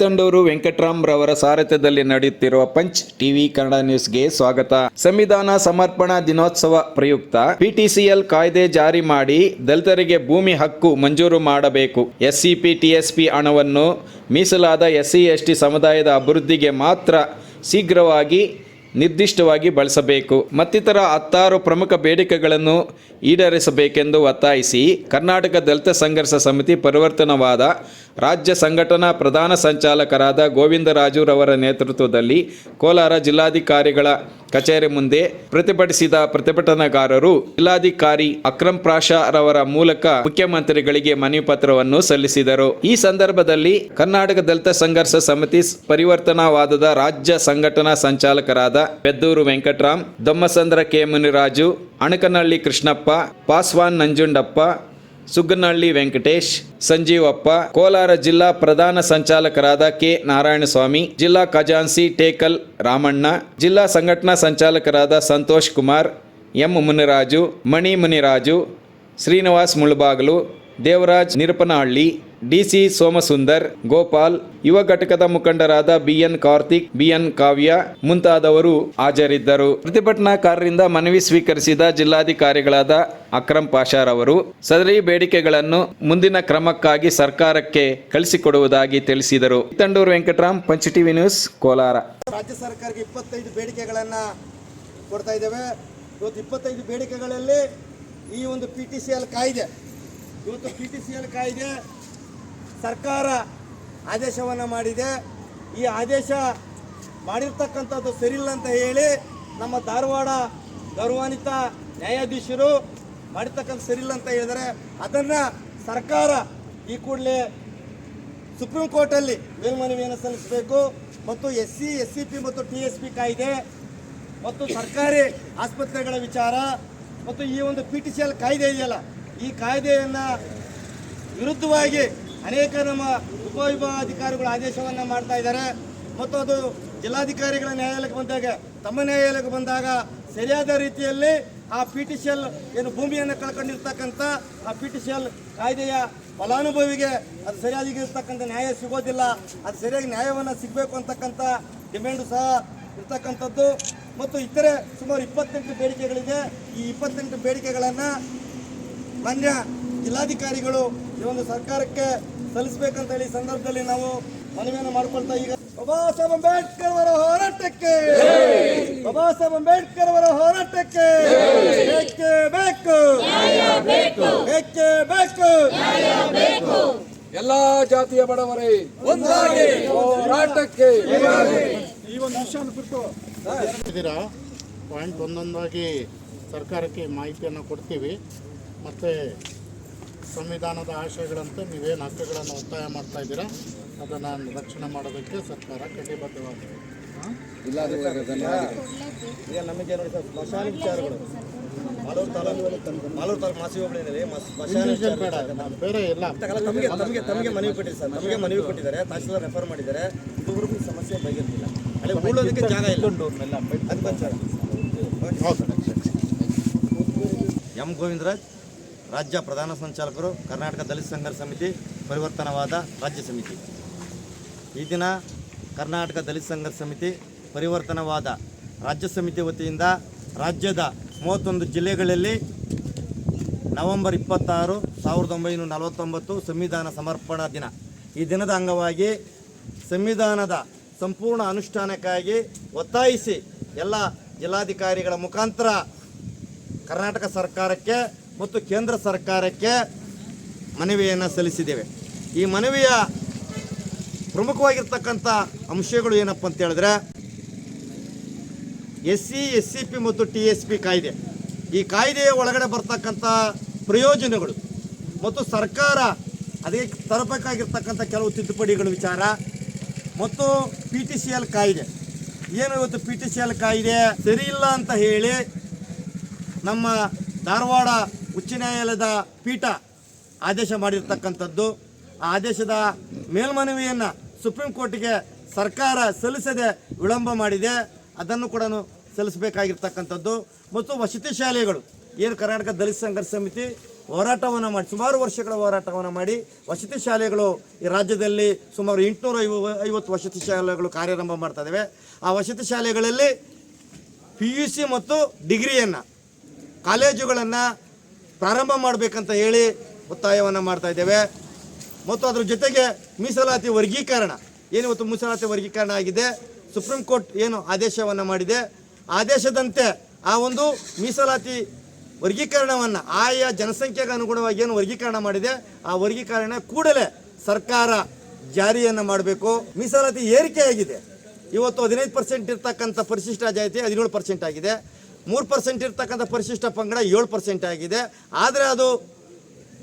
ತಂಡೂರು ವೆಂಕಟರಾಮ್ ರವರ ಸಾರಥ್ಯದಲ್ಲಿ ನಡೆಯುತ್ತಿರುವ punch TV Kannada ನ್ಯೂಸ್ಗೆ ಸ್ವಾಗತ. ಸಂವಿಧಾನ ಸಮರ್ಪಣಾ ದಿನೋತ್ಸವ ಪ್ರಯುಕ್ತ ಪಿಟಿಸಿಎಲ್ ಕಾಯ್ದೆ ಜಾರಿ ಮಾಡಿ ದಲಿತರಿಗೆ ಭೂಮಿ ಹಕ್ಕು ಮಂಜೂರು ಮಾಡಬೇಕು. ಎಸ್ಸಿಪಿ ಟಿಎಸ್ಪಿ ಹಣವನ್ನು ಮೀಸಲಾದ ಎಸ್ಸಿ, ಎಸ್ಟಿ ಸಮುದಾಯದ ಅಭಿವೃದ್ಧಿಗೆ ಮಾತ್ರ ಶೀಘ್ರವಾಗಿ ನಿರ್ದಿಷ್ಟವಾಗಿ ಬಳಸಬೇಕು. ಮತ್ತಿತರ ಹತ್ತಾರು ಪ್ರಮುಖ ಬೇಡಿಕೆಗಳನ್ನು ಈಡೇರಿಸಬೇಕೆಂದು ಒತ್ತಾಯಿಸಿ ಕರ್ನಾಟಕ ದಲಿತ ಸಂಘರ್ಷ ಸಮಿತಿ ಪರಿವರ್ತನವಾದ ರಾಜ್ಯ ಸಂಘಟನಾ ಪ್ರಧಾನ ಸಂಚಾಲಕರಾದ ಗೋವಿಂದರಾಜುರವರ ನೇತೃತ್ವದಲ್ಲಿ ಕೋಲಾರ ಜಿಲ್ಲಾಧಿಕಾರಿಗಳ ಕಚೇರಿ ಮುಂದೆ ಪ್ರತಿಭಟಿಸಿದ ಪ್ರತಿಭಟನಾಕಾರರು ಜಿಲ್ಲಾಧಿಕಾರಿ ಅಕ್ರಮ್ ಪ್ರಾಶಾ ರವರ ಮೂಲಕ ಮುಖ್ಯಮಂತ್ರಿಗಳಿಗೆ ಮನವಿ ಪತ್ರವನ್ನು ಸಲ್ಲಿಸಿದರು. ಈ ಸಂದರ್ಭದಲ್ಲಿ ಕರ್ನಾಟಕ ದಲಿತ ಸಂಘರ್ಷ ಸಮಿತಿ ಪರಿವರ್ತನಾವಾದದ ರಾಜ್ಯ ಸಂಘಟನಾ ಸಂಚಾಲಕರಾದ ಬೆದ್ದೂರು ವೆಂಕಟರಾಮ್, ದೊಮ್ಮಸಂದ್ರ ಕೆ ಮುನಿರಾಜು, ಅಣಕನಹಳ್ಳಿ ಕೃಷ್ಣಪ್ಪ, ಪಾಸ್ವಾನ್ ನಂಜುಂಡಪ್ಪ ಸುಗ್ಗನಹಳ್ಳಿ ವೆಂಕಟೇಶ್, ಸಂಜೀವಪ್ಪ, ಕೋಲಾರ ಜಿಲ್ಲಾ ಪ್ರಧಾನ ಸಂಚಾಲಕರಾದ ಕೆ ನಾರಾಯಣಸ್ವಾಮಿ, ಜಿಲ್ಲಾ ಖಜಾನ್ಸಿ ಟೇಕಲ್ ರಾಮಣ್ಣ, ಜಿಲ್ಲಾ ಸಂಘಟನಾ ಸಂಚಾಲಕರಾದ ಸಂತೋಷ್ ಕುಮಾರ್, ಎಂ ಮುನಿರಾಜು, ಮಣಿ ಮುನಿರಾಜು, ಶ್ರೀನಿವಾಸ್ ಮುಳುಬಾಗಲು ದೇವರಾಜ್ ನಿರಪನಹಳ್ಳಿ, ಡಿಸಿ ಸೋಮಸುಂದರ್, ಗೋಪಾಲ್, ಯುವ ಘಟಕದ ಮುಖಂಡರಾದ ಬಿಎನ್ ಕಾರ್ತಿಕ್, ಬಿಎನ್ ಕಾವ್ಯ ಮುಂತಾದವರು ಹಾಜರಿದ್ದರು. ಪ್ರತಿಭಟನಾಕಾರರಿಂದ ಮನವಿ ಸ್ವೀಕರಿಸಿದ ಜಿಲ್ಲಾಧಿಕಾರಿಗಳಾದ ಅಕ್ರಮ್ ಪಾಷಾರವರು ಸದರಿ ಬೇಡಿಕೆಗಳನ್ನು ಮುಂದಿನ ಕ್ರಮಕ್ಕಾಗಿ ಸರ್ಕಾರಕ್ಕೆ ಕಳಿಸಿಕೊಡುವುದಾಗಿ ತಿಳಿಸಿದರು. ತಂಡೂರು ವೆಂಕಟರಾಮ್, ಪಂಚ ಟಿವಿ ನ್ಯೂಸ್, ಕೋಲಾರ. ರಾಜ್ಯ ಸರ್ಕಾರಕ್ಕೆ ಇಪ್ಪತ್ತೈದು ಬೇಡಿಕೆಗಳನ್ನು ಕೊಡ್ತಾ ಇದ್ದೇವೆ. ಇವತ್ತು ಇಪ್ಪತ್ತೈದು ಬೇಡಿಕೆಗಳಲ್ಲಿ ಈ ಒಂದು ಪಿ ಟಿ ಸಿ ಕಾಯ್ದೆ ಇವತ್ತು ಪಿ ಟಿ ಸಿ ಎಲ್ ಕಾಯ್ದೆ ಸರ್ಕಾರ ಆದೇಶವನ್ನು ಮಾಡಿದೆ. ಈ ಆದೇಶ ಮಾಡಿರ್ತಕ್ಕಂಥದ್ದು ಸರಿಯಿಲ್ಲ ಅಂತ ಹೇಳಿ ನಮ್ಮ ಧಾರವಾಡ ಗೌರವಾನ್ವಿತ ನ್ಯಾಯಾಧೀಶರು ಮಾಡಿರ್ತಕ್ಕಂಥ ಸರಿಯಿಲ್ಲ ಅಂತ ಹೇಳಿದರೆ ಅದನ್ನು ಸರ್ಕಾರ ಈ ಕೂಡಲೇ ಸುಪ್ರೀಂ ಕೋರ್ಟಲ್ಲಿ ಮೇಲ್ಮನವಿಯನ್ನು ಸಲ್ಲಿಸಬೇಕು. ಮತ್ತು S C S C P ಮತ್ತು ಟಿ ಎಸ್ ಪಿ ಕಾಯ್ದೆ ಮತ್ತು ಸರ್ಕಾರಿ ಆಸ್ಪತ್ರೆಗಳ ವಿಚಾರ ಮತ್ತು ಈ ಒಂದು ಪಿ ಟಿ ಸಿ ಎಲ್ ಕಾಯ್ದೆ ಇದೆಯಲ್ಲ ಈ ಕಾಯ್ದೆಯನ್ನು ವಿರುದ್ಧವಾಗಿ ಅನೇಕ ನಮ್ಮ ಉಪವಿಭಾಗಾಧಿಕಾರಿಗಳು ಆದೇಶವನ್ನು ಮಾಡ್ತಾ ಇದ್ದಾರೆ. ಮತ್ತು ಅದು ಜಿಲ್ಲಾಧಿಕಾರಿಗಳ ನ್ಯಾಯಾಲಯಕ್ಕೆ ಬಂದಾಗ, ತಮ್ಮ ನ್ಯಾಯಾಲಯಕ್ಕೆ ಬಂದಾಗ ಸರಿಯಾದ ರೀತಿಯಲ್ಲಿ ಆ ಪಿ ಟಿ ಸಿ ಎಲ್ ಏನು ಭೂಮಿಯನ್ನು ಕಳ್ಕೊಂಡಿರ್ತಕ್ಕಂಥ ಆ ಪಿ ಟಿ ಸಿ ಎಲ್ ಕಾಯ್ದೆಯ ಫಲಾನುಭವಿಗೆ ಅದು ಸರಿಯಾಗಿ ಇರ್ತಕ್ಕಂಥ ನ್ಯಾಯ ಸಿಗೋದಿಲ್ಲ. ಅದು ಸರಿಯಾಗಿ ನ್ಯಾಯವನ್ನು ಸಿಗಬೇಕು ಅಂತಕ್ಕಂಥ ಡಿಮ್ಯಾಂಡು ಸಹ ಇರ್ತಕ್ಕಂಥದ್ದು. ಮತ್ತು ಇತರೆ ಸುಮಾರು ಇಪ್ಪತ್ತೆಂಟು ಬೇಡಿಕೆಗಳಿದೆ. ಈ ಇಪ್ಪತ್ತೆಂಟು ಬೇಡಿಕೆಗಳನ್ನು ಮಾನ್ಯ ಜಿಲ್ಲಾಧಿಕಾರಿಗಳು ಈ ಒಂದು ಸರ್ಕಾರಕ್ಕೆ ಸಲ್ಲಿಸಬೇಕಂತ ಹೇಳಿ ಸಂದರ್ಭದಲ್ಲಿ ನಾವು ಮನವಿಯನ್ನು ಮಾಡಿಕೊಳ್ತಾ ಈಗ ಬಾಬಾ ಸಾಹೇಬ್ ಅಂಬೇಡ್ಕರ್ ಅವರ ಹೋರಾಟಕ್ಕೆ ಬಾಬಾ ಸಾಹೇಬ್ ಅಂಬೇಡ್ಕರ್ ಅವರ ಹೋರಾಟಕ್ಕೆ ಬೇಕೇ ಬೇಕು? ಬೇಕೇ ಬೇಕು? ಎಲ್ಲಾ ಜಾತಿಯ ಬಡವರೇ ಒಂದಾಗಿ ಹೋರಾಟಕ್ಕೆ ಇದ್ದೀರಾ? ಪಾಯಿಂಟ್ ಒಂದೊಂದಾಗಿ ಸರ್ಕಾರಕ್ಕೆ ಮಾಹಿತಿಯನ್ನು ಕೊಡ್ತೀವಿ. ಮತ್ತು ಸಂವಿಧಾನದ ಆಶಯಗಳಂತೆ ನೀವೇನು ಹಕ್ಕುಗಳನ್ನು ಒತ್ತಾಯ ಮಾಡ್ತಾ ಇದ್ದೀರಾ ಅದನ್ನು ರಕ್ಷಣೆ ಮಾಡೋದಕ್ಕೆ ಸರ್ಕಾರ ಕಟಿಬದ್ಧವಾಗಿದೆ. ಈಗ ನಮಗೆ ನೋಡಿ ಸರ್ ಸ್ಮಶಾನ ವಿಚಾರಗಳು. ಮಾಲೂರು ತಾಲೂಕು ಮಾಲೂರು ತಾಲೂಕು ಮಾಸಿ ಹೋಬಳಿನಲ್ಲಿ ಸ್ಮಶಾನ ಇಂಡಿವಿಜುವಲ್ ಬೇರೆ ಎಲ್ಲ ತಮಗೆ ತಮಗೆ ತಮಗೆ ಮನವಿ ಕೊಟ್ಟಿದ್ದಾರೆ ಸರ್ ನಮಗೆ ಮನವಿ ಕೊಟ್ಟಿದ್ದಾರೆ ತಹಸೀಲ್ದಾರ್ ರೆಫರ್ ಮಾಡಿದ್ದಾರೆ. ಇದುವರೆಗೂ ಸಮಸ್ಯೆ ಬಗೆಹರಿಸಿಲ್ಲ ಅಲ್ಲಿ ಉಳ್ಳೋದಕ್ಕೆ ಜಾಗ ಇಲ್ಲ. ಅದು ಸರ್ ಎಂ ಗೋವಿಂದರಾಜ್. ರಾಜ್ಯ ಪ್ರಧಾನ ಸಂಚಾಲಕರು, ಕರ್ನಾಟಕ ದಲಿತ ಸಂಘರ್ಷ ಸಮಿತಿ, ಪರಿವರ್ತನವಾದ ರಾಜ್ಯ ಸಮಿತಿ. ಈ ದಿನ ಕರ್ನಾಟಕ ದಲಿತ ಸಂಘರ್ಷ ಸಮಿತಿ, ಪರಿವರ್ತನವಾದ ರಾಜ್ಯ ಸಮಿತಿ ವತಿಯಿಂದ ರಾಜ್ಯದ ಮೂವತ್ತೊಂದು ಜಿಲ್ಲೆಗಳಲ್ಲಿ ನವೆಂಬರ್ ಇಪ್ಪತ್ತಾರು, ಸಾವಿರದ ಒಂಬೈನೂರ ನಲವತ್ತೊಂಬತ್ತು ಸಂವಿಧಾನ ಸಮರ್ಪಣಾ ದಿನ. ಈ ದಿನದ ಅಂಗವಾಗಿ ಸಂವಿಧಾನದ ಸಂಪೂರ್ಣ ಅನುಷ್ಠಾನಕ್ಕಾಗಿ ಒತ್ತಾಯಿಸಿ ಎಲ್ಲ ಜಿಲ್ಲಾಧಿಕಾರಿಗಳ ಮುಖಾಂತರ ಕರ್ನಾಟಕ ಸರ್ಕಾರಕ್ಕೆ ಮತ್ತು ಕೇಂದ್ರ ಸರ್ಕಾರಕ್ಕೆ ಮನವಿಯನ್ನು ಸಲ್ಲಿಸಿದ್ದೇವೆ. ಈ ಮನವಿಯ ಪ್ರಮುಖವಾಗಿರ್ತಕ್ಕಂಥ ಅಂಶಗಳು ಏನಪ್ಪ ಅಂತ ಹೇಳಿದ್ರೆ S C S C P ಮತ್ತು ಟಿ ಎಸ್ ಪಿ ಕಾಯ್ದೆ. ಈ ಕಾಯ್ದೆಯ ಒಳಗಡೆ ಬರ್ತಕ್ಕಂಥ ಪ್ರಯೋಜನಗಳು ಮತ್ತು ಸರ್ಕಾರ ಅದಕ್ಕೆ ತರಬೇಕಾಗಿರ್ತಕ್ಕಂಥ ಕೆಲವು ತಿದ್ದುಪಡಿಗಳ ವಿಚಾರ ಮತ್ತು ಪಿ ಟಿ ಸಿ ಎಲ್ ಕಾಯ್ದೆ. ಏನು ಇವತ್ತು ಪಿ ಟಿ ಸಿ ಎಲ್ ಕಾಯ್ದೆ? ಸರಿ ಇಲ್ಲ ಅಂತ ಹೇಳಿ ನಮ್ಮ ಧಾರವಾಡ ಉಚ್ಚ ನ್ಯಾಯಾಲಯದ ಪೀಠ ಆದೇಶ ಮಾಡಿರ್ತಕ್ಕಂಥದ್ದು. ಆ ಆದೇಶದ ಮೇಲ್ಮನವಿಯನ್ನು ಸುಪ್ರೀಂ ಕೋರ್ಟ್ಗೆ ಸರ್ಕಾರ ಸಲ್ಲಿಸದೆ ವಿಳಂಬ ಮಾಡಿದೆ. ಅದನ್ನು ಕೂಡ ಸಲ್ಲಿಸಬೇಕಾಗಿರ್ತಕ್ಕಂಥದ್ದು. ಮತ್ತು ವಸತಿ ಶಾಲೆಗಳು, ಏನು ಕರ್ನಾಟಕ ದಲಿತ ಸಂಘರ್ಷ ಸಮಿತಿ ಹೋರಾಟವನ್ನು ಮಾಡಿ, ಸುಮಾರು ವರ್ಷಗಳ ಹೋರಾಟವನ್ನು ಮಾಡಿ ವಸತಿ ಶಾಲೆಗಳು ಈ ರಾಜ್ಯದಲ್ಲಿ ಸುಮಾರು ಎಂಟುನೂರ ಐವತ್ತು ವಸತಿ ಶಾಲೆಗಳು ಕಾರ್ಯಾರಂಭ ಮಾಡ್ತಾ ಆ ವಸತಿ ಶಾಲೆಗಳಲ್ಲಿ ಪಿ ಯು ಸಿ ಮತ್ತು ಡಿಗ್ರಿಯನ್ನು, ಕಾಲೇಜುಗಳನ್ನು ಪ್ರಾರಂಭ ಮಾಡಬೇಕಂತ ಹೇಳಿ ಒತ್ತಾಯವನ್ನು ಮಾಡ್ತಾ ಇದ್ದೇವೆ. ಮತ್ತು ಅದರ ಜೊತೆಗೆ ಮೀಸಲಾತಿ ವರ್ಗೀಕರಣ. ಏನು ಇವತ್ತು ಮೀಸಲಾತಿ ವರ್ಗೀಕರಣ ಆಗಿದೆ? ಸುಪ್ರೀಂ ಕೋರ್ಟ್ ಏನು ಆದೇಶವನ್ನು ಮಾಡಿದೆ? ಆದೇಶದಂತೆ ಆ ಒಂದು ಮೀಸಲಾತಿ ವರ್ಗೀಕರಣವನ್ನು ಆಯಾ ಜನಸಂಖ್ಯೆಗೆ ಅನುಗುಣವಾಗಿ ಏನು ವರ್ಗೀಕರಣ ಮಾಡಿದೆ? ಆ ವರ್ಗೀಕರಣ ಕೂಡಲೇ ಸರ್ಕಾರ ಜಾರಿಯನ್ನು ಮಾಡಬೇಕು. ಮೀಸಲಾತಿ ಏರಿಕೆಯಾಗಿದೆ. ಇವತ್ತು ಹದಿನೈದು ಪರ್ಸೆಂಟ್ ಇರ್ತಕ್ಕಂಥ ಪರಿಶಿಷ್ಟ ಜಾತಿ ಹದಿನೇಳು ಪರ್ಸೆಂಟ್ ಆಗಿದೆ. ಮೂರು ಪರ್ಸೆಂಟ್ ಇರ್ತಕ್ಕಂಥ ಪರಿಶಿಷ್ಟ ಪಂಗಡ ಏಳು ಪರ್ಸೆಂಟ್ ಆಗಿದೆ. ಆದರೆ ಅದು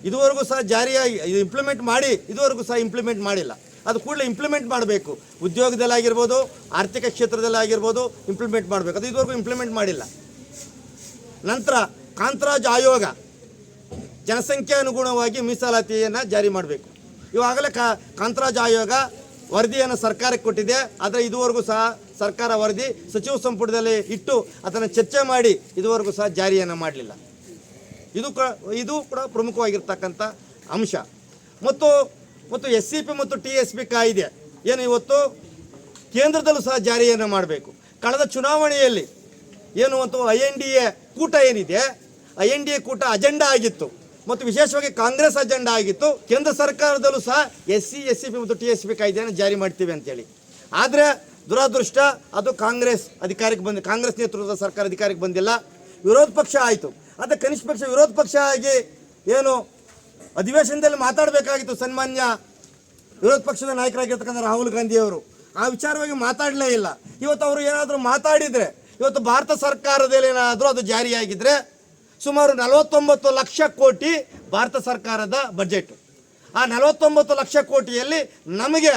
ಇದುವರೆಗೂ ಸಹ ಜಾರಿಯಾಗಿ ಇಂಪ್ಲಿಮೆಂಟ್ ಮಾಡಿ, ಇದುವರೆಗೂ ಸಹ ಇಂಪ್ಲಿಮೆಂಟ್ ಮಾಡಿಲ್ಲ. ಅದು ಕೂಡಲೇ ಇಂಪ್ಲಿಮೆಂಟ್ ಮಾಡಬೇಕು. ಉದ್ಯೋಗದಲ್ಲಾಗಿರ್ಬೋದು ಆರ್ಥಿಕ ಕ್ಷೇತ್ರದಲ್ಲಿ ಆಗಿರ್ಬೋದು ಇಂಪ್ಲಿಮೆಂಟ್ ಮಾಡಬೇಕು. ಅದು ಇದುವರೆಗೂ ಇಂಪ್ಲಿಮೆಂಟ್ ಮಾಡಿಲ್ಲ. ನಂತರ ಕಾಂತರಾಜ್ ಆಯೋಗ ಜನಸಂಖ್ಯೆ ಅನುಗುಣವಾಗಿ ಮೀಸಲಾತಿಯನ್ನು ಜಾರಿ ಮಾಡಬೇಕು. ಇವಾಗಲೇ ಕಾ, ಕಾಂತರಾಜ್ ಆಯೋಗ ವರದಿಯನ್ನು ಸರ್ಕಾರಕ್ಕೆ ಕೊಟ್ಟಿದೆ. ಆದರೆ ಇದುವರೆಗೂ ಸಹ ಸರ್ಕಾರ ವರದಿ ಸಚಿವ ಸಂಪುಟದಲ್ಲಿ ಇಟ್ಟು ಅದನ್ನು ಚರ್ಚೆ ಮಾಡಿ ಇದುವರೆಗೂ ಸಹ ಜಾರಿಯನ್ನು ಮಾಡಲಿಲ್ಲ. ಇದು ಕ ಇದು ಕೂಡ ಪ್ರಮುಖವಾಗಿರ್ತಕ್ಕಂಥ ಅಂಶ. ಮತ್ತು ಮತ್ತು ಎಸ್ ಸಿ ಪಿ ಮತ್ತು ಟಿ ಎಸ್ ಪಿ ಕಾಯಿದೆ ಏನು ಇವತ್ತು ಕೇಂದ್ರದಲ್ಲೂ ಸಹ ಜಾರಿಯನ್ನು ಮಾಡಬೇಕು. ಕಳೆದ ಚುನಾವಣೆಯಲ್ಲಿ ಏನು ಮತ್ತು ಐ ಎನ್ ಡಿ ಎ ಕೂಟ ಏನಿದೆ, ಐ ಎನ್ ಡಿ ಎ ಕೂಟ ಅಜೆಂಡಾ ಆಗಿತ್ತು. ಮತ್ತು ವಿಶೇಷವಾಗಿ ಕಾಂಗ್ರೆಸ್ ಅಜೆಂಡಾ ಆಗಿತ್ತು. ಕೇಂದ್ರ ಸರ್ಕಾರದಲ್ಲೂ ಸಹ S C S C P ಮತ್ತು ಟಿ ಎಸ್ ಪಿ ಕಾಯ್ದೆಯನ್ನು ಜಾರಿ ಮಾಡ್ತೀವಿ ಅಂತೇಳಿ. ಆದರೆ ದುರಾದೃಷ್ಟ, ಅದು ಕಾಂಗ್ರೆಸ್ ಅಧಿಕಾರಕ್ಕೆ ಬಂದ, ಕಾಂಗ್ರೆಸ್ ನೇತೃತ್ವದ ಸರ್ಕಾರ ಅಧಿಕಾರಕ್ಕೆ ಬಂದಿಲ್ಲ. ವಿರೋಧ ಪಕ್ಷ ಆಯಿತು. ಆದರೆ ಕನಿಷ್ಠ ಪಕ್ಷ ವಿರೋಧ ಪಕ್ಷ ಆಗಿ ಏನು ಅಧಿವೇಶನದಲ್ಲಿ ಮಾತಾಡಬೇಕಾಗಿತ್ತು ಸನ್ಮಾನ್ಯ ವಿರೋಧ ಪಕ್ಷದ ನಾಯಕರಾಗಿರ್ತಕ್ಕಂಥ ರಾಹುಲ್ ಗಾಂಧಿಯವರು ಆ ವಿಚಾರವಾಗಿ ಮಾತಾಡಲೇ ಇಲ್ಲ. ಇವತ್ತು ಅವರು ಏನಾದರೂ ಮಾತಾಡಿದರೆ, ಇವತ್ತು ಭಾರತ ಸರ್ಕಾರದಲ್ಲಿ ಏನಾದರೂ ಅದು ಜಾರಿಯಾಗಿದ್ದರೆ ಸುಮಾರು ನಲವತ್ತೊಂಬತ್ತು ಲಕ್ಷ ಕೋಟಿ ಭಾರತ ಸರ್ಕಾರದ ಬಜೆಟ್ ಆ ನಲವತ್ತೊಂಬತ್ತು ಲಕ್ಷ ಕೋಟಿಯಲ್ಲಿ ನಮಗೆ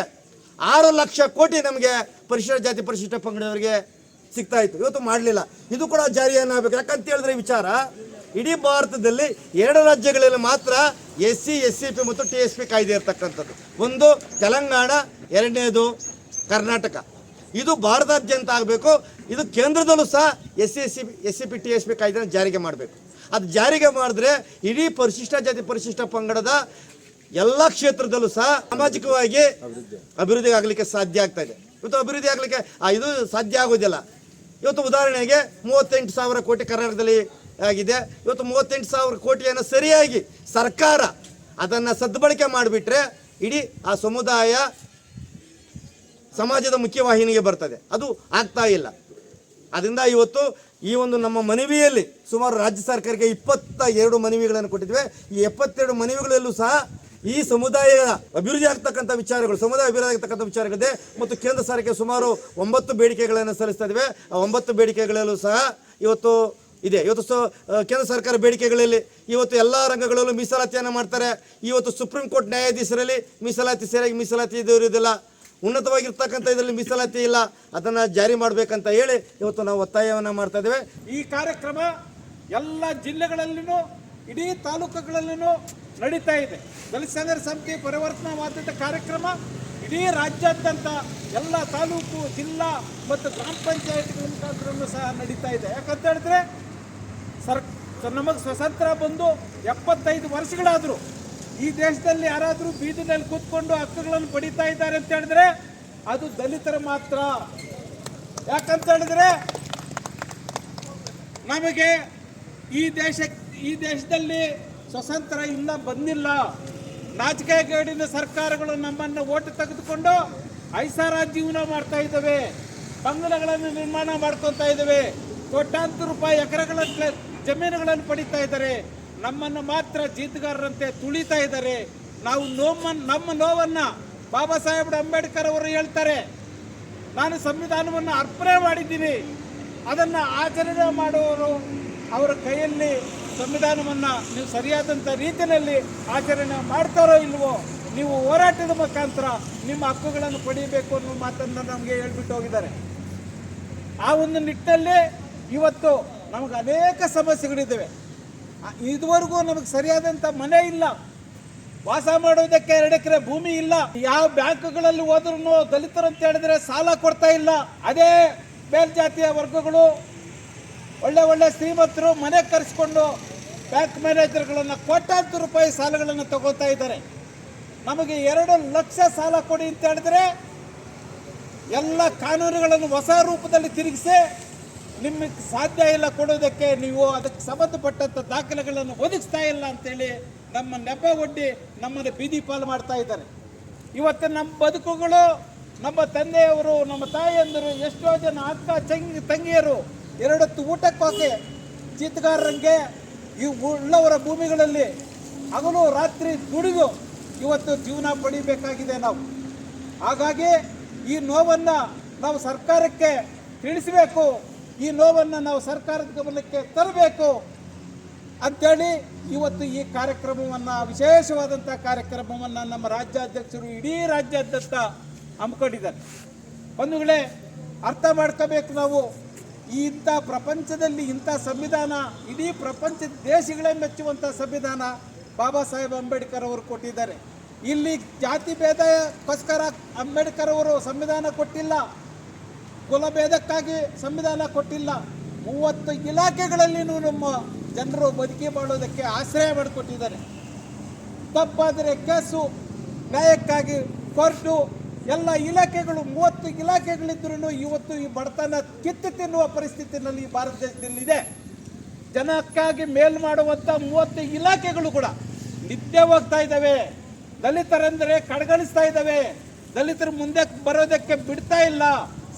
ಆರು ಲಕ್ಷ ಕೋಟಿ ನಮಗೆ ಪರಿಶಿಷ್ಟ ಜಾತಿ ಪರಿಶಿಷ್ಟ ಪಂಗಡವರಿಗೆ ಸಿಗ್ತಾ ಇತ್ತು. ಇವತ್ತು ಮಾಡಲಿಲ್ಲ. ಇದು ಕೂಡ ಜಾರಿಯನ್ನು ಆಗಬೇಕು ಯಾಕಂತ ಹೇಳಿದ್ರೆ ವಿಚಾರ, ಇಡೀ ಭಾರತದಲ್ಲಿ ಎರಡು ರಾಜ್ಯಗಳಲ್ಲಿ ಮಾತ್ರ S C S C P ಮತ್ತು ಟಿ ಎಸ್ ಪಿ ಕಾಯ್ದೆ ಇರತಕ್ಕಂಥದ್ದು. ಒಂದು ತೆಲಂಗಾಣ, ಎರಡನೇದು ಕರ್ನಾಟಕ. ಇದು ಭಾರತಾದ್ಯಂತ ಆಗಬೇಕು. ಇದು ಕೇಂದ್ರದಲ್ಲೂ ಸಹ S C S C S C P, T S P ಕಾಯ್ದೆನ ಜಾರಿಗೆ ಮಾಡಬೇಕು. ಅದು ಜಾರಿಗೆ ಮಾಡಿದ್ರೆ ಇಡೀ ಪರಿಶಿಷ್ಟ ಜಾತಿ ಪರಿಶಿಷ್ಟ ಪಂಗಡದ ಎಲ್ಲ ಕ್ಷೇತ್ರದಲ್ಲೂ ಸಹ ಸಾಮಾಜಿಕವಾಗಿ ಅಭಿವೃದ್ಧಿ ಆಗಲಿಕ್ಕೆ ಸಾಧ್ಯ ಆಗ್ತಾ ಇದೆ. ಇವತ್ತು ಅಭಿವೃದ್ಧಿ ಆಗಲಿಕ್ಕೆ ಇದು ಸಾಧ್ಯ ಆಗೋದಿಲ್ಲ. ಇವತ್ತು ಉದಾಹರಣೆಗೆ ಮೂವತ್ತೆಂಟು ಸಾವಿರ ಕೋಟಿ ಕರ್ನಾಟಕದಲ್ಲಿ ಆಗಿದೆ. ಇವತ್ತು ಮೂವತ್ತೆಂಟು ಸಾವಿರ ಕೋಟಿಯನ್ನು ಸರಿಯಾಗಿ ಸರ್ಕಾರ ಅದನ್ನು ಸದ್ಬಳಕೆ ಮಾಡಿಬಿಟ್ರೆ ಇಡೀ ಆ ಸಮುದಾಯ ಸಮಾಜದ ಮುಖ್ಯವಾಹಿನಿಗೆ ಬರ್ತದೆ. ಅದು ಆಗ್ತಾ ಇಲ್ಲ. ಅದರಿಂದ ಇವತ್ತು ಈ ಒಂದು ನಮ್ಮ ಮನವಿಯಲ್ಲಿ ಸುಮಾರು ರಾಜ್ಯ ಸರ್ಕಾರಕ್ಕೆ ಇಪ್ಪತ್ತ ಎರಡು ಮನವಿಗಳನ್ನು ಕೊಟ್ಟಿದ್ವಿ ಈ ಎಪ್ಪತ್ತೆರಡು ಮನವಿಗಳಲ್ಲೂ ಸಹ ಈ ಸಮುದಾಯ ಅಭಿವೃದ್ಧಿ ಆಗ್ತಕ್ಕಂಥ ವಿಚಾರಗಳು, ಸಮುದಾಯ ಅಭಿವೃದ್ಧಿ ಆಗ್ತಕ್ಕಂಥ ವಿಚಾರಗಳಿದೆ ಮತ್ತು ಕೇಂದ್ರ ಸರ್ಕಾರಕ್ಕೆ ಸುಮಾರು ಒಂಬತ್ತು ಬೇಡಿಕೆಗಳನ್ನು ಸಲ್ಲಿಸ್ತಾ ಇದ್ದೇವೆ. ಆ ಒಂಬತ್ತು ಬೇಡಿಕೆಗಳಲ್ಲೂ ಸಹ ಇವತ್ತು ಇದೆ. ಇವತ್ತು ಸೊ ಕೇಂದ್ರ ಸರ್ಕಾರ ಬೇಡಿಕೆಗಳಲ್ಲಿ ಇವತ್ತು ಎಲ್ಲ ರಂಗಗಳಲ್ಲೂ ಮೀಸಲಾತಿಯನ್ನು ಮಾಡ್ತಾರೆ. ಇವತ್ತು ಸುಪ್ರೀಂ ಕೋರ್ಟ್ ನ್ಯಾಯಾಧೀಶರಲ್ಲಿ ಮೀಸಲಾತಿ, ಸರಿಯಾಗಿ ಮೀಸಲಾತಿ ಇರುವುದಿಲ್ಲ ಉನ್ನತವಾಗಿರ್ತಕ್ಕಂಥ ಇದರಲ್ಲಿ ಮೀಸಲಾತಿ ಇಲ್ಲ, ಅದನ್ನು ಜಾರಿ ಮಾಡಬೇಕಂತ ಹೇಳಿ ಇವತ್ತು ನಾವು ಒತ್ತಾಯವನ್ನು ಮಾಡ್ತಾ ಇದ್ದೇವೆ. ಈ ಕಾರ್ಯಕ್ರಮ ಎಲ್ಲ ಜಿಲ್ಲೆಗಳಲ್ಲಿನೂ, ಇಡೀ ತಾಲೂಕುಗಳಲ್ಲಿನೂ ನಡೀತಾ ಇದೆ. ದಲಿತ ಸಂಘರ್ಷ ಸಮಿತಿ ಪರಿವರ್ತನಾವಾದ ಕಾರ್ಯಕ್ರಮ, ಇಡೀ ರಾಜ್ಯಾದ್ಯಂತ ಎಲ್ಲ ತಾಲೂಕು, ಜಿಲ್ಲಾ ಮತ್ತು ಗ್ರಾಮ ಪಂಚಾಯತ್ಗಳ ಮುಖಾಂತರನೂ ಸಹ ನಡೀತಾ ಇದೆ. ಯಾಕಂತ ಹೇಳಿದ್ರೆ ಸರ್, ನಮಗೆ ಸ್ವತಂತ್ರ ಬಂದು ಎಪ್ಪತ್ತೈದು ವರ್ಷಗಳಾದರೂ ಈ ದೇಶದಲ್ಲಿ ಯಾರಾದರೂ ಬೀದಿನಲ್ಲಿ ಕೂತ್ಕೊಂಡು ಹಕ್ಕುಗಳನ್ನು ಪಡಿತಾ ಇದ್ದಾರೆ ಅಂತ ಹೇಳಿದ್ರೆ ಅದು ದಲಿತರ ಮಾತ್ರ. ಯಾಕಂತ ಹೇಳಿದ್ರೆ ನಮಗೆ ಈ ದೇಶ, ಈ ದೇಶದಲ್ಲಿ ಸ್ವತಂತ್ರ ಇನ್ನ ಬಂದಿಲ್ಲ. ನಾಚಿಕೆಗೇಡಿನ ಸರ್ಕಾರಗಳು ನಮ್ಮನ್ನು ಓಟು ತೆಗೆದುಕೊಂಡು ಐಸಾರ ಜೀವನ ಮಾಡ್ತಾ ಇದ್ದಾವೆ. ಬಂಗಲೆಗಳನ್ನು ನಿರ್ಮಾಣ ಮಾಡ್ಕೊತಾ ಇದ್ದಾವೆ. ಕೋಟ್ಯಾಂತರ ರೂಪಾಯಿ ಎಕರೆಗಳ ಜಮೀನುಗಳನ್ನು ಪಡಿತಾ ಇದ್ದಾರೆ. ನಮ್ಮನ್ನು ಮಾತ್ರ ಜೀತಗಾರರಂತೆ ತುಳಿತಾ ಇದ್ದಾರೆ. ನಾವು ನೋವನ್ನು ನಮ್ಮ ನೋವನ್ನು ಬಾಬಾ ಸಾಹೇಬ್ ಅಂಬೇಡ್ಕರ್ ಅವರು ಹೇಳ್ತಾರೆ. ನಾನು ಸಂವಿಧಾನವನ್ನು ಅರ್ಪಣೆ ಮಾಡಿದ್ದೀನಿ. ಅದನ್ನು ಆಚರಣೆ ಮಾಡುವವರು ಅವರ ಕೈಯಲ್ಲಿ ಸಂವಿಧಾನವನ್ನು ನೀವು ಸರಿಯಾದಂಥ ರೀತಿಯಲ್ಲಿ ಆಚರಣೆ ಮಾಡ್ತಾರೋ ಇಲ್ವೋ, ನೀವು ಹೋರಾಟದ ಮುಖಾಂತರ ನಿಮ್ಮ ಹಕ್ಕುಗಳನ್ನು ಪಡೆಯಬೇಕು ಅನ್ನೋ ಮಾತನ್ನು ನಮಗೆ ಹೇಳ್ಬಿಟ್ಟು ಹೋಗಿದ್ದಾರೆ. ಆ ಒಂದು ನಿಟ್ಟಿನಲ್ಲಿ ಇವತ್ತು ನಮಗೆ ಅನೇಕ ಸಮಸ್ಯೆಗಳಿದ್ದಾವೆ. ಇದುವರೆಗೂ ನಮಗೆ ಸರಿಯಾದಂಥ ಮನೆ ಇಲ್ಲ. ವಾಸ ಮಾಡೋದಕ್ಕೆ ಎರಡು ಎಕರೆ ಭೂಮಿ ಇಲ್ಲ. ಯಾವ ಬ್ಯಾಂಕ್ಗಳಲ್ಲಿ ಹೋದ್ರೂ ದಲಿತರು ಅಂತ ಹೇಳಿದ್ರೆ ಸಾಲ ಕೊಡ್ತಾ ಇಲ್ಲ. ಅದೇ ಮೇಲ್ಜಾತಿಯ ವರ್ಗಗಳು ಒಳ್ಳೆ ಒಳ್ಳೆ ಶ್ರೀಮಂತರು ಮನೆ ಕರೆಸ್ಕೊಂಡು ಬ್ಯಾಂಕ್ ಮ್ಯಾನೇಜರ್ಗಳನ್ನು ಕೋಟ್ಯಾಂತರ ರೂಪಾಯಿ ಸಾಲಗಳನ್ನು ತಗೋತಾ ಇದ್ದಾರೆ. ನಮಗೆ ಎರಡು ಲಕ್ಷ ಸಾಲ ಕೊಡಿ ಅಂತ ಹೇಳಿದ್ರೆ ಎಲ್ಲ ಕಾನೂನುಗಳನ್ನು ಹೊಸ ರೂಪದಲ್ಲಿ ತಿರುಗಿಸಿ ನಿಮಗೆ ಸಾಧ್ಯ ಇಲ್ಲ ಕೊಡೋದಕ್ಕೆ ನೀವು ಅದಕ್ಕೆ ಸಂಬಂಧಪಟ್ಟಂಥ ದಾಖಲೆಗಳನ್ನು ಒದಗಿಸ್ತಾ ಇಲ್ಲ ಅಂತೇಳಿ ನಮ್ಮ ನೆಪ ಒಡ್ಡಿ ನಮ್ಮನ್ನು ಬೀದಿ ಪಾಲು ಮಾಡ್ತಾ ಇದ್ದಾರೆ. ಇವತ್ತು ನಮ್ಮ ಬದುಕುಗಳು, ನಮ್ಮ ತಂದೆಯವರು, ನಮ್ಮ ತಾಯಿಯಂದರು ಎಷ್ಟೋ ಜನ ಅಕ್ಕ, ತಂಗಿ, ತಂಗಿಯರು ಎರಡೊತ್ತು ಊಟಕ್ಕೋಕೆ ಚೀತಗಾರರಂಗೆ ಈ ಉಳ್ಳವರ ಭೂಮಿಗಳಲ್ಲಿ ಹಗಲು ರಾತ್ರಿ ದುಡಿದು ಇವತ್ತು ಜೀವನ ಪಡಿಬೇಕಾಗಿದೆ ನಾವು. ಹಾಗಾಗಿ ಈ ನೋವನ್ನು ನಾವು ಸರ್ಕಾರಕ್ಕೆ ತಿಳಿಸಬೇಕು. ಈ ನೋವನ್ನು ನಾವು ಸರ್ಕಾರದ ಗಮನಕ್ಕೆ ತರಬೇಕು ಅಂತೇಳಿ ಇವತ್ತು ಈ ಕಾರ್ಯಕ್ರಮವನ್ನು ವಿಶೇಷವಾದಂಥ ಕಾರ್ಯಕ್ರಮವನ್ನು ನಮ್ಮ ರಾಜ್ಯಾಧ್ಯಕ್ಷರು ಇಡೀ ರಾಜ್ಯಾದ್ಯಂತ ಹಮ್ಮಿಕೊಂಡಿದ್ದಾರೆ. ಬಂಧುಗಳೇ, ಅರ್ಥ ಮಾಡ್ಕೋಬೇಕು ನಾವು. ಈ ಇಂಥ ಪ್ರಪಂಚದಲ್ಲಿ ಇಂಥ ಸಂವಿಧಾನ, ಇಡೀ ಪ್ರಪಂಚದ ದೇಶಗಳೇ ಮೆಚ್ಚುವಂಥ ಸಂವಿಧಾನ ಬಾಬಾ ಸಾಹೇಬ್ ಅಂಬೇಡ್ಕರ್ ಅವರು ಕೊಟ್ಟಿದ್ದಾರೆ. ಇಲ್ಲಿ ಜಾತಿ ಭೇದಕ್ಕೋಸ್ಕರ ಅಂಬೇಡ್ಕರ್ ಅವರು ಸಂವಿಧಾನ ಕೊಟ್ಟಿಲ್ಲ. ಕುಲಭೇದಕ್ಕಾಗಿ ಸಂವಿಧಾನ ಕೊಟ್ಟಿಲ್ಲ. ಮೂವತ್ತು ಇಲಾಖೆಗಳಲ್ಲಿನೂ ನಮ್ಮ ಜನರು ಬದುಕಿ ಮಾಡೋದಕ್ಕೆ ಆಶ್ರಯ ಮಾಡಿಕೊಟ್ಟಿದ್ದಾರೆ. ತಪ್ಪಾದರೆ ಕೇಸು ನ್ಯಾಯಕ್ಕಾಗಿ ಕೋರ್ಟು ಎಲ್ಲ ಇಲಾಖೆಗಳು, ಮೂವತ್ತು ಇಲಾಖೆಗಳಿದ್ರೂ ಇವತ್ತು ಈ ಬಡತನ ಕಿತ್ತು ತಿನ್ನುವ ಪರಿಸ್ಥಿತಿನಲ್ಲಿ ಭಾರತ ದೇಶದಲ್ಲಿದೆ. ಜನಕ್ಕಾಗಿ ಮೇಲ್ ಮಾಡುವಂಥ ಮೂವತ್ತು ಇಲಾಖೆಗಳು ಕೂಡ ನಿತ್ಯ ಹೋಗ್ತಾ ಇದ್ದಾವೆ. ದಲಿತರೆಂದರೆ ಕಡೆಗಣಿಸ್ತಾ ಇದ್ದಾವೆ. ದಲಿತರು ಮುಂದೆ ಬರೋದಕ್ಕೆ ಬಿಡ್ತಾ ಇಲ್ಲ.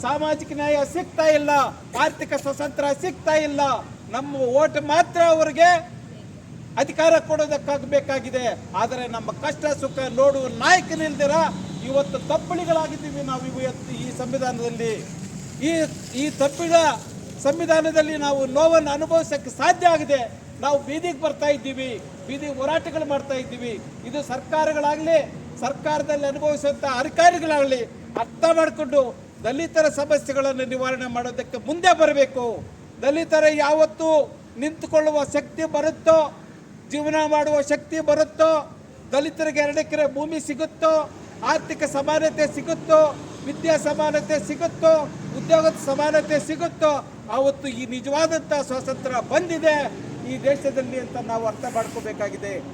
ಸಾಮಾಜಿಕ ನ್ಯಾಯ ಸಿಗ್ತಾ ಇಲ್ಲ, ಆರ್ಥಿಕ ಸ್ವತಂತ್ರ ಸಿಗ್ತಾ ಇಲ್ಲ, ನಮ್ಮ ಓಟ್ ಮಾತ್ರ ಅವರಿಗೆ ಅಧಿಕಾರ ಕೊಡೋದಕ್ಕಾಗಬೇಕಾಗಿದೆ. ಆದರೆ ನಮ್ಮ ಕಷ್ಟ ಸುಖ ನೋಡುವ ನಾಯಕನಿಲ್ದಿರ ಇವತ್ತು ತಪ್ಪಳಿಗಳಾಗಿದ್ದೀವಿ ನಾವು ಇವತ್ತು ಈ ಸಂವಿಧಾನದಲ್ಲಿ. ಈ ಈ ತಪ್ಪಿದ ಸಂವಿಧಾನದಲ್ಲಿ ನಾವು ನೋವನ್ನು ಅನುಭವಿಸೋಕ್ಕೆ ಸಾಧ್ಯ ಆಗಿದೆ. ನಾವು ಬೀದಿಗೆ ಬರ್ತಾ ಇದ್ದೀವಿ ಬೀದಿ ಹೋರಾಟಗಳು ಮಾಡ್ತಾ ಇದ್ದೀವಿ. ಇದು ಸರ್ಕಾರಗಳಾಗಲಿ, ಸರ್ಕಾರದಲ್ಲಿ ಅನುಭವಿಸುವಂಥ ಅಧಿಕಾರಿಗಳಾಗಲಿ ಅರ್ಥ ಮಾಡಿಕೊಂಡು ದಲಿತರ ಸಮಸ್ಯೆಗಳನ್ನು ನಿವಾರಣೆ ಮಾಡೋದಕ್ಕೆ ಮುಂದೆ ಬರಬೇಕು. ದಲಿತರ ಯಾವತ್ತು ನಿಂತುಕೊಳ್ಳುವ ಶಕ್ತಿ ಬರುತ್ತೋ, ಜೀವನ ಮಾಡುವ ಶಕ್ತಿ ಬರುತ್ತೋ, ದಲಿತರಿಗೆ ಎರಡು ಎಕರೆ ಭೂಮಿ ಸಿಗುತ್ತೋ, ಆರ್ಥಿಕ ಸಮಾನತೆ ಸಿಗುತ್ತೋ, ವಿದ್ಯಾ ಸಮಾನತೆ ಸಿಗುತ್ತೋ, ಉದ್ಯೋಗದ ಸಮಾನತೆ ಸಿಗುತ್ತೋ, ಆವತ್ತು ಈ ನಿಜವಾದಂಥ ಸ್ವಾತಂತ್ರ್ಯ ಬಂದಿದೆ. ಈ ದೇಶದಲ್ಲಿ ಅಂತ ನಾವು ಅರ್ಥ ಮಾಡ್ಕೋಬೇಕಾಗಿದೆ.